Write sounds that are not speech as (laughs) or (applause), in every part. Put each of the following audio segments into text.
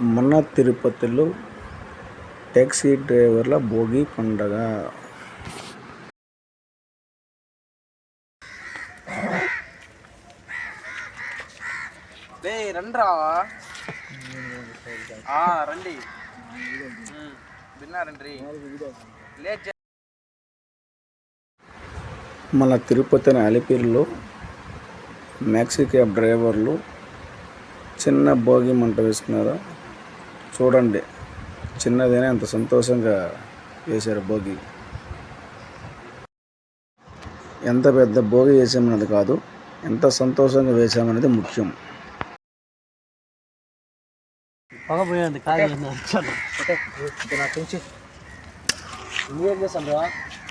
మొన్న తిరుపతిలో టాక్సీ డ్రైవర్ల భోగి పండగ. రండ్రా. రండి. లేట్ మన తిరుపతి అని అలిపిరిలో మ్యాక్సీ క్యాబ్ డ్రైవర్లు చిన్న భోగి మంట వేసుకున్నారు? చూడండి. చిన్నదైనా ఎంత సంతోషంగా వేశారు భోగి. ఎంత పెద్ద భోగి వేసామన్నది కాదు ఎంత సంతోషంగా వేసామనేది ముఖ్యం. పొగపోయింది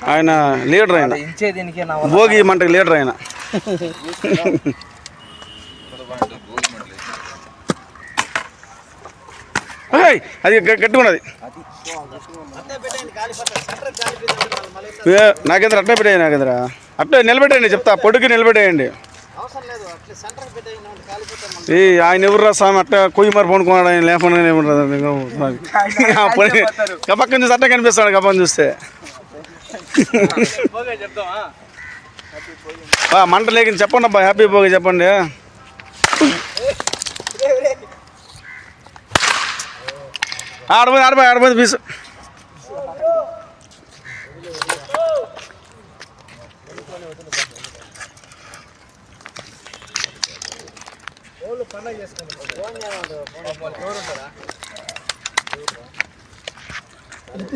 ఆయన లీడర్ ఆయన. భోగి మంటకి లీడర్ ఆయన. (laughs) ఏయ్, అది గ- గట్టిగా ఉన్నది ఏ, నాకేంద్ర అట్టే పెట్టేయండి నాకేంద్ర అట్టే నిలబెట్టేయండి చెప్తా పొడుగు నిలబెట్టేయండి. అట్లా ఏ ఆయన ఎవర్రా స్వామి అట్ట కొయ్యి మరి పడుకున్నాడు ఆయన లేకుండా ఏమంటారు కపక్కన చూస్తే అట్టే కనిపిస్తాడు కప్పని చూస్తే. పోగే మంట లేకింది చెప్పండి అబ్బా హ్యాపీ భోగి చెప్పండి. ఆడపోయి ఆడపోయి ఆడపోయి పీసు.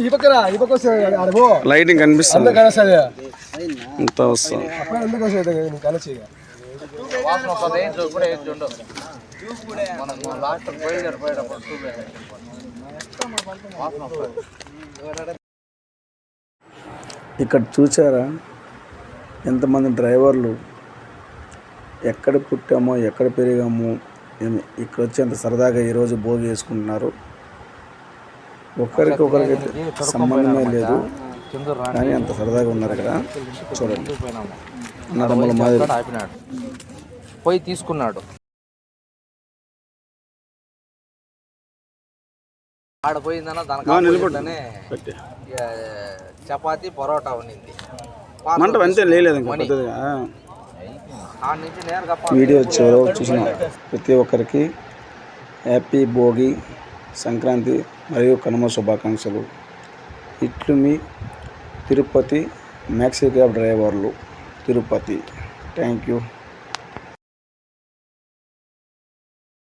ఈ పక్కన ఈ పక్క వస్తే అడగో లైటింగ్ కనిపిస్తుంది. కనసది ఇంత వస్తుంది. మనం లాస్ట్ పోయేటప్పుడు వస్తుంది ఇక్కడ చూసారా? ఎంతమంది డ్రైవర్లు ఎక్కడ పుట్టామో ఎక్కడ పెరిగామో ఏమి ఇక్కడ వచ్చి ఎంత సరదాగా ఈరోజు భోగి వేసుకుంటున్నారు. ఒకరికి ఒకరికి సంబంధమే లేదు. కానీ అంత సరదాగా ఉన్నారు ఇక్కడ. చూడండి. నడమల మాదిరి. పోయి తీసుకున్నాడు. దానికి చపాతి పరోటా ఉన్నింది. మంట అంతే లేదు వీడియో చివర చూసిన? ప్రతి ఒక్కరికి హ్యాపీ భోగి సంక్రాంతి మరియు కనుమ శుభాకాంక్షలు. ఇట్లు మీ తిరుపతి మ్యాక్సీ క్యాబ్ డ్రైవర్లు. తిరుపతి. Thank you.